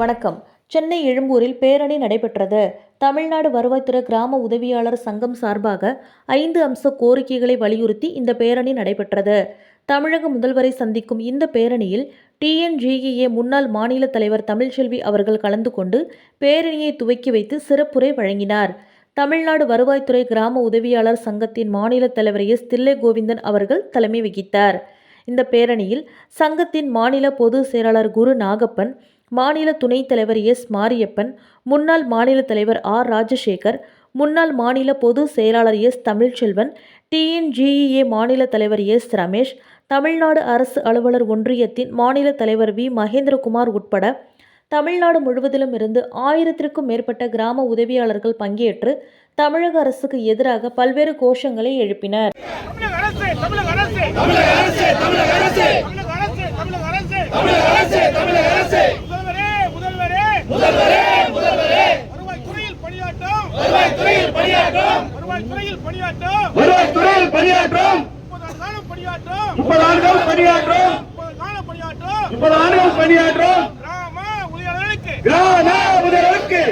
வணக்கம். சென்னை எழும்பூரில் பேரணி நடைபெற்றது. தமிழ்நாடு வருவாய்த்துறை கிராம உதவியாளர் சங்கம் சார்பாக ஐந்து அம்ச கோரிக்கைகளை வலியுறுத்தி இந்த பேரணி நடைபெற்றது. தமிழக முதல்வரை சந்திக்கும் இந்த பேரணியில் டிஎன்ஜிஇஏ முன்னாள் மாநில தலைவர் தமிழ்ச்செல்வி அவர்கள் கலந்து கொண்டு பேரணியை துவக்கி வைத்து சிறப்புரை வழங்கினார். தமிழ்நாடு வருவாய்த்துறை கிராம உதவியாளர் சங்கத்தின் மாநில தலைவர் எஸ். தில்லை கோவிந்தன் அவர்கள் தலைமை வகித்தார். இந்த பேரணியில் சங்கத்தின் மாநில பொதுச் செயலாளர் குரு நாகப்பன் மாநில துணைத் தலைவர் எஸ். மாரியப்பன் முன்னாள் மாநில தலைவர் ஆர். ராஜசேகர் முன்னாள் மாநில பொது செயலாளர் எஸ். தமிழ்ச்செல்வன் டிஎன்ஜிஇஏ மாநில தலைவர் எஸ். ரமேஷ் தமிழ்நாடு அரசு அலுவலர் ஒன்றியத்தின் மாநில தலைவர் வி. மகேந்திரகுமார் உட்பட தமிழ்நாடு முழுவதிலும் இருந்து ஆயிரத்திற்கும் மேற்பட்ட கிராம உதவியாளர்கள் பங்கேற்று தமிழக அரசுக்கு எதிராக பல்வேறு கோஷங்களை எழுப்பினர். துறையில் பணியாற்றும். வருவாய் துறையில் பணியாற்றும். முப்பது ஆண்டுகள் பணியாற்றும். முப்பது ஆண்டுகள் பணியாற்றும். கிராம ஊழியர்களுக்கு. கிராம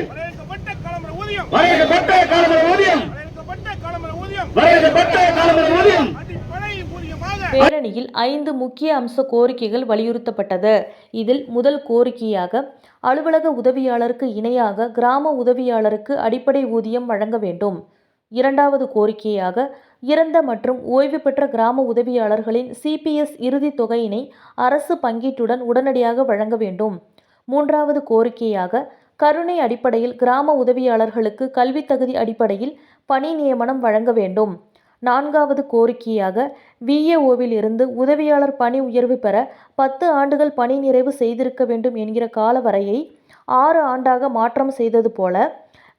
வரையறுக்கப்பட்ட காலமுறை ஊதியம். வரையறுக்கப்பட்ட காலமுறை ஊதியம். வரையறுக்கப்பட்ட காலமுறை ஊதியம். வரையறுக்கப்பட்ட காலமுறை ஊதியம். அடிப்படை ஊதியமாக. பேரணியில் ஐந்து முக்கிய அம்ச கோரிக்கைகள் வலியுறுத்தப்பட்டது. இதில் முதல் கோரிக்கையாக அலுவலக உதவியாளருக்கு இணையாக கிராம உதவியாளருக்கு அடிப்படை ஊதியம் வழங்க வேண்டும். இரண்டாவது கோரிக்கையாக இறந்த மற்றும் ஓய்வு பெற்ற கிராம உதவியாளர்களின் சிபிஎஸ் இறுதித் தொகையினை அரசு பங்கீட்டுடன் உடனடியாக வழங்க வேண்டும். மூன்றாவது கோரிக்கையாக கருணை அடிப்படையில் கிராம உதவியாளர்களுக்கு கல்வித் தகுதி அடிப்படையில் பணி நியமனம் வழங்க வேண்டும். நான்காவது கோரிக்கையாக விஏஓவில் இருந்து உதவியாளர் பணி உயர்வு பெற பத்து ஆண்டுகள் பணி நிறைவு செய்திருக்க வேண்டும் என்கிற காலவரையை ஆறு ஆண்டாக மாற்றம் செய்தது போல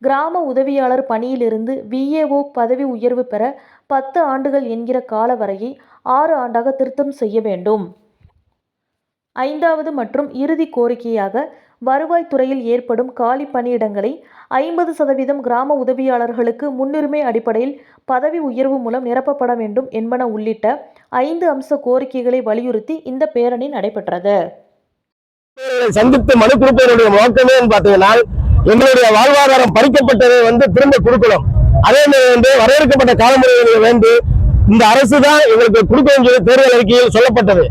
கிராம உதவியாளர் பணியிலிருந்து விஏஓ பதவி உயர்வு பெற பத்து ஆண்டுகள் என்கிற காலவரையை ஆறு ஆண்டாக திருத்தம் செய்ய வேண்டும். ஐந்தாவது மற்றும் இறுதி கோரிக்கையாக வருவாய்த்துறையில் ஏற்படும் காலி பணியிடங்களை ஐம்பது சதவீதம் கிராம உதவியாளர்களுக்கு முன்னுரிமை அடிப்படையில் பதவி உயர்வு மூலம் நிரப்பப்பட வேண்டும் என்பன உள்ளிட்ட ஐந்து அம்ச கோரிக்கைகளை வலியுறுத்தி இந்த பேரணி நடைபெற்றது. சந்தித்து மனு கொடுப்பதனுடைய நோக்கமே பார்த்தீங்கன்னா எங்களுடைய வாழ்வாதாரம் பறிக்கப்பட்டதை வந்து திரும்ப கொடுக்கணும். அதே மாதிரி வந்து வரையறுக்கப்பட்ட காலமுறைகளை வேண்டு இந்த அரசு தான் எங்களுக்கு கொடுக்கணும் சொல்லி தேர்தல் அறிக்கையில் சொல்லப்பட்டது.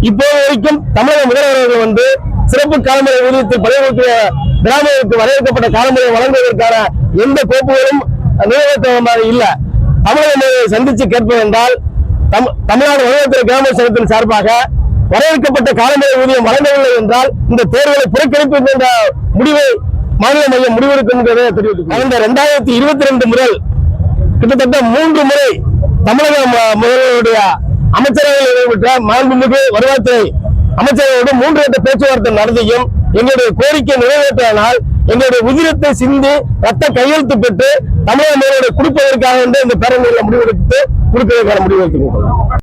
இப்போது வரைக்கும் தமிழக முதல்வர்கள் வந்து சிறப்பு காலமுறை ஊதியத்தில் பணிபுரிய கிராமங்களுக்கு வரையறுக்கப்பட்ட காலமுறை வழங்குவதற்கான எந்த கோப்புகளும் நிறைவேற்ற இல்லை. தமிழக முதல்வரை சந்திச்சு கேட்பது என்றால் தம்- தமிழ்நாடு வருவாய்த்துறை கிராம சங்கத்தின் சார்பாக வரையறுக்கப்பட்ட காலமுறை ஊதியம் வழங்கவில்லை என்றால் இந்த தேர்தலை புறக்கணிப்பு என்ற முடிவை மாநில மையம் முடிவெடுக்கும் என்பதை கடந்த இரண்டாயிரத்தி இருபத்தி ரெண்டு முதல் கிட்டத்தட்ட மூன்று முறை தமிழக ம- முதல்வருடைய அமைச்சரவையில் நடைபெற்ற மாண்புமிகு வருவாய்த்துறை அமைச்சரோடு மூன்று கட்ட பேச்சுவார்த்தை நடத்தியும் எங்களுடைய கோரிக்கை நிறைவேற்றினால் எங்களுடைய உதிரத்தை சிந்தி ரத்த கையெழுத்து பெற்று தமிழக முதல்வரை கொடுப்பதற்காக வந்து இந்த பேரணியில் முடிவெடுத்து கொடுப்பதற்கான முடிவெடுத்துக்